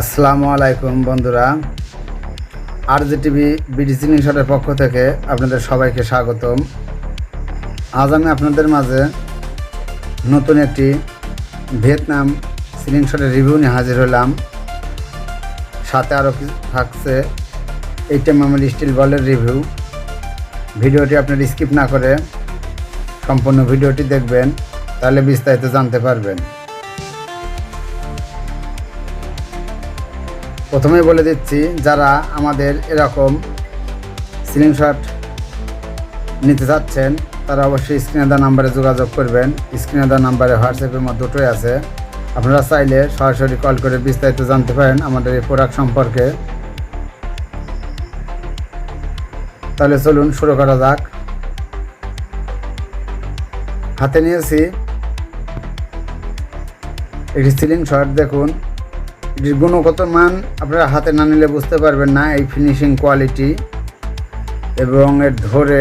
আসসালামু আলাইকুম বন্ধুরা। আর জি টিভি বিডিসি নিউজের পক্ষ থেকে আপনাদের সবাইকে স্বাগতম। আজ আমি আপনাদের মাঝে নতুন একটি ভিয়েতনাম সিলিং শটের রিভিউ নিয়ে হাজির হলাম। সাথে আরও কিছু থাকছে এইটা মামের স্টিল বলের রিভিউ ভিডিওটি আপনার স্কিপ না করে সম্পূর্ণ ভিডিওটি দেখবেন, তাহলে বিস্তারিত জানতে পারবেন। প্রথমেই বলে দিচ্ছি, যারা আমাদের এরকম সিলিং শট নিতে চাচ্ছেন, তারা অবশ্যই স্ক্রিনে দেওয়া নাম্বারে যোগাযোগ করবেন। স্ক্রিনে দেওয়া নাম্বারে হোয়াটসঅ্যাপের মধ্যে দুটোই আছে। আপনারা চাইলে সরাসরি কল করে বিস্তারিত জানতে পারেন আমাদের এই প্রোডাক্ট সম্পর্কে। তাহলে চলুন শুরু করা যাক। হাতে নিয়েছি। একটি সিলিং শট দেখুন। এটির গুণগত মান আপনারা হাতে না নিলে বুঝতে পারবেন না, এই ফিনিশিং কোয়ালিটি এবং এর ধরে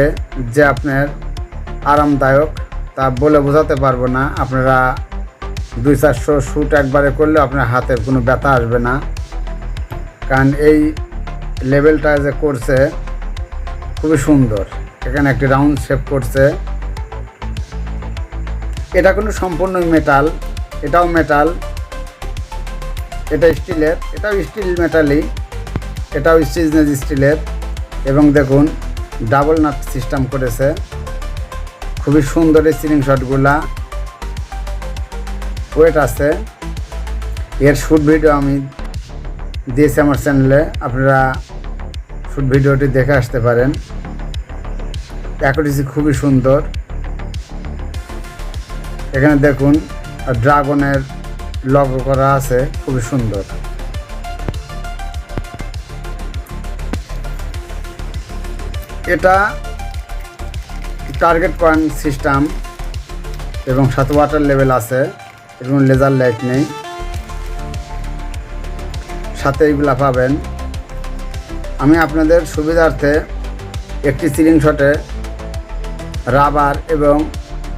যে আপনার আরামদায়ক, তা বলে বোঝাতে পারব না। আপনারা দুই চারশো শ্যুট একবারে করলে আপনার হাতের কোনো ব্যথা আসবে না। কারণ এই লেভেলটা যে করছে, খুবই সুন্দর। এখানে একটি রাউন্ড শেপ করছে। এটা কোনো সম্পূর্ণ মেটাল এটাও মেটাল এটা স্টিলের এটাও স্টিল মেটালই এটাও স্টিজনেস স্টিলের এবং দেখুন ডাবল নাট সিস্টেম করেছে। খুবই সুন্দর এই সিলিং শটগুলা ওয়েট আছে। এর শ্যুট ভিডিও আমি দিয়েছি আমার চ্যানেলে আপনারা শ্যুট ভিডিওটি দেখে আসতে পারেন। অ্যাকুরেসি খুবই সুন্দর। এখানে দেখুন ড্রাগনের লগো করা আছে, খুবই সুন্দর। এটা টার্গেট পয়েন্ট সিস্টেম এবং সাথে ওয়াটার লেভেল আছে, এবং লেজার লাইট নেই। সাথে এইগুলা পাবেন। আমি আপনাদের সুবিধার্থে একটি সিলিং শটে রাবার এবং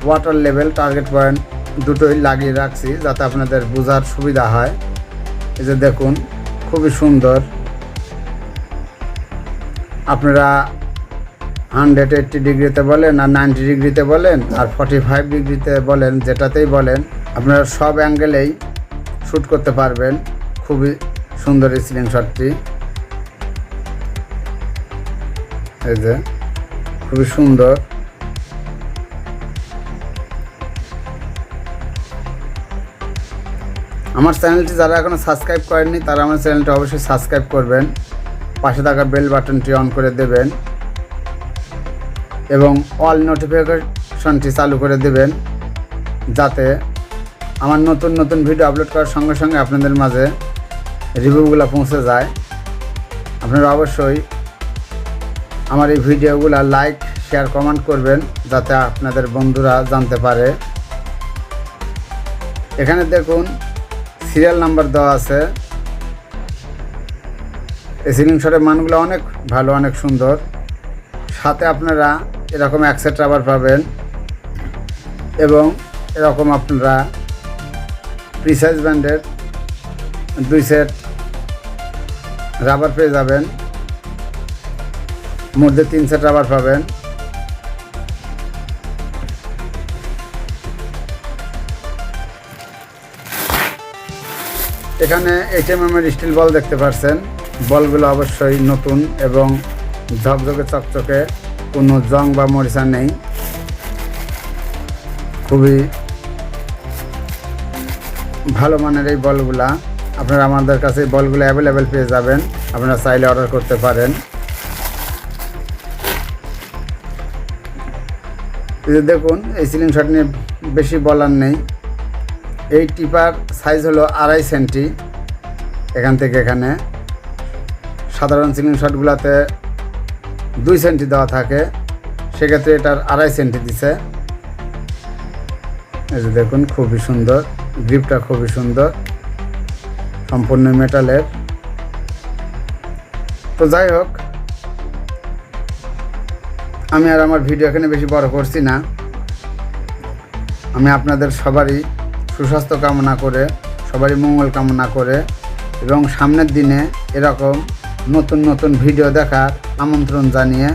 ওয়াটার লেভেল টার্গেট পয়েন্ট দুটোই লাগিয়ে রাখছি যাতে আপনাদের বোঝার সুবিধা হয়। এই যে দেখুন, খুবই সুন্দর। আপনারা হান্ড্রেড এইট্টি ডিগ্রিতে বলেন আর নাইনটি ডিগ্রিতে বলেন আর ফর্টি ফাইভ ডিগ্রিতে বলেন, যেটাতেই বলেন, আপনারা সব অ্যাঙ্গেলেই শ্যুট করতে পারবেন। খুবই সুন্দর এই সিলিং শটটি এই যে, খুবই সুন্দর। আমার চ্যানেলটি যারা এখনও সাবস্ক্রাইব করেননি, তারা আমার চ্যানেলটি অবশ্যই সাবস্ক্রাইব করবেন। পাশে থাকা বেল বাটনটি অন করে দেবেন এবং অল নোটিফিকেশনটি চালু করে দেবেন যাতে আমার নতুন নতুন ভিডিও আপলোড করার সঙ্গে সঙ্গে আপনাদের মাঝে রিভিউগুলো পৌঁছে যায়। আপনারা অবশ্যই আমার এই ভিডিওগুলো লাইক শেয়ার কমেন্ট করবেন যাতে আপনাদের বন্ধুরা জানতে পারে। এখানে দেখুন সিরিয়াল নাম্বার দেওয়া আছে। এই সিলিং শটের মানগুলো অনেক ভালো, অনেক সুন্দর। সাথে আপনারা এরকম এক সেট রাবার পাবেন এবং এরকম আপনারা প্রিসাইজ ব্যান্ডের দুই সেট রাবার পেয়ে যাবেন। মধ্যে তিন সেট রাবার পাবেন। এখানে এইচএমএম এর স্টিল বল দেখতে পাচ্ছেন বলগুলো অবশ্যই নতুন এবং ঝকঝকে চকচকে, কোনো জং বা মরিচা নেই। খুবই ভালো মানের এই বলগুলা। আপনারা আমাদের কাছে এই বলগুলো অ্যাভেলেবেল পেয়ে যাবেন। আপনারা চাইলে অর্ডার করতে পারেন। দেখুন, এই সিলিং শট নিয়ে বেশি বলার নেই। এই টিপার সাইজ হলো আড়াই সেন্টি। এখান থেকে এখানে। সাধারণ সিলিং শটগুলোতে দুই সেন্টি দেওয়া থাকে। সেক্ষেত্রে এটার আড়াই সেন্টি দিছে। এই দেখুন, খুবই সুন্দর। গ্রিপটা খুবই সুন্দর। সম্পূর্ণ মেটালের। তো যাই হোক, আমি আর আমার ভিডিও এখানে বেশি বড় করছি না। আমি আপনাদের সবারই সুস্বাস্থ্য কামনা করে, সবারই মঙ্গল কামনা করে এবং সামনের দিনে এরকম নতুন নতুন ভিডিও দেখার আমন্ত্রণ জানিয়ে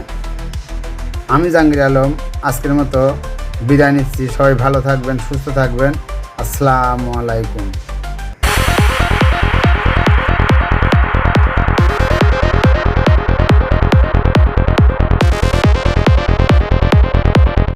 আমি জাহাঙ্গীর আলম আজকের মতো বিদায় নিচ্ছি। সবাই ভালো থাকবেন, সুস্থ থাকবেন। আসসালামু আলাইকুম।